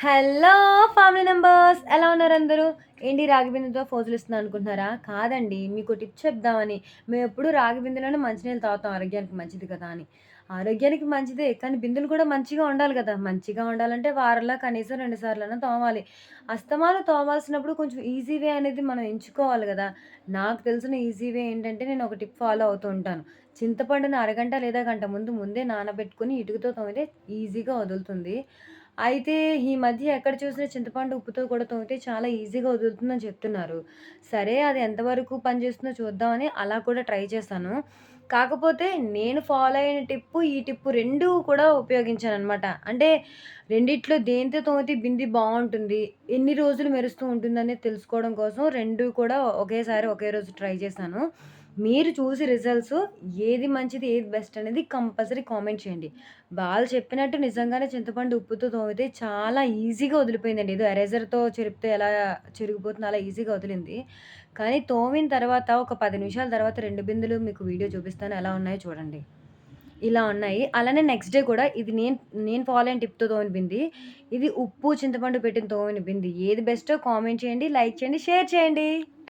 Hello family members ఎలా ఉన్నారు అందరూ? ఏంటి రాగి బిందుతో ఫోజులు ఇస్తున్నాను అనుకుంటున్నారా? కాదండి మీకు టిప్ చెప్దామని. మేము ఎప్పుడు రాగి బిందెలోనే మంచినీళ్ళు తాగుతాం ఆరోగ్యానికి మంచిది కదా అని. ఆరోగ్యానికి మంచిదే కానీ బిందులు కూడా మంచిగా ఉండాలి కదా. మంచిగా ఉండాలంటే వారంలో కనీసం రెండు సార్లైనా తోమాలి. అస్తమాను తోమాల్సినప్పుడు కొంచెం ఈజీ వే అనేది మనం ఎంచుకోవాలి కదా. నాకు తెలిసిన ఈజీ వే ఏంటంటే నేను ఒక టిప్ ఫాలో అవుతూ ఉంటాను. చింతపండుని అరగంట లేదా గంట ముందు ముందే నానబెట్టుకొని ఇటుకతో తోమితే ఈజీగా వదులుతుంది. అయితే ఈ మధ్య ఎక్కడ చూసినా చింతపండు ఉప్పుతో కూడా తోమితే చాలా ఈజీగా వదులుతుందని చెప్తున్నారు. సరే అది ఎంతవరకు పనిచేస్తుందో చూద్దామని అలా కూడా ట్రై చేశాను. కాకపోతే నేను ఫాలో అయిన టిప్పు, ఈ టిప్పు రెండు కూడా ఉపయోగించాను అనమాట అంటే రెండిట్లో దేనితో తోమితే బింది బాగుంటుంది ఎన్ని రోజులు మెరుస్తూ ఉంటుందనేది తెలుసుకోవడం కోసం రెండు కూడా ఒకేసారి ఒకే రోజు ట్రై చేశాను. మీరు చూసి రిజల్ట్స్ ఏది మంచిది, ఏది బెస్ట్ అనేది కంపల్సరీ కామెంట్ చేయండి. వాళ్ళు చెప్పినట్టు నిజంగానే చింతపండు ఉప్పుతో తోమితే చాలా ఈజీగా వదిలిపోయిందండి. ఏదో ఎరేజర్‌తో చెరిపితే ఎలా చెరిగిపోతుందో అలా ఈజీగా వదిలింది. కానీ తోమిన తర్వాత ఒక పది నిమిషాల తర్వాత రెండు బిందెలు మీకు వీడియో చూపిస్తాను ఎలా ఉన్నాయో చూడండి. ఇలా ఉన్నాయి. అలానే నెక్స్ట్ డే కూడా ఇది నేను నేను ఫాలో అయిన టిప్‌తో తోమిన బింది. ఇది ఉప్పు, చింతపండు పెట్టిన తోమిన బింది. ఏది బెస్టో కామెంట్ చేయండి, లైక్ చేయండి, షేర్ చేయండి.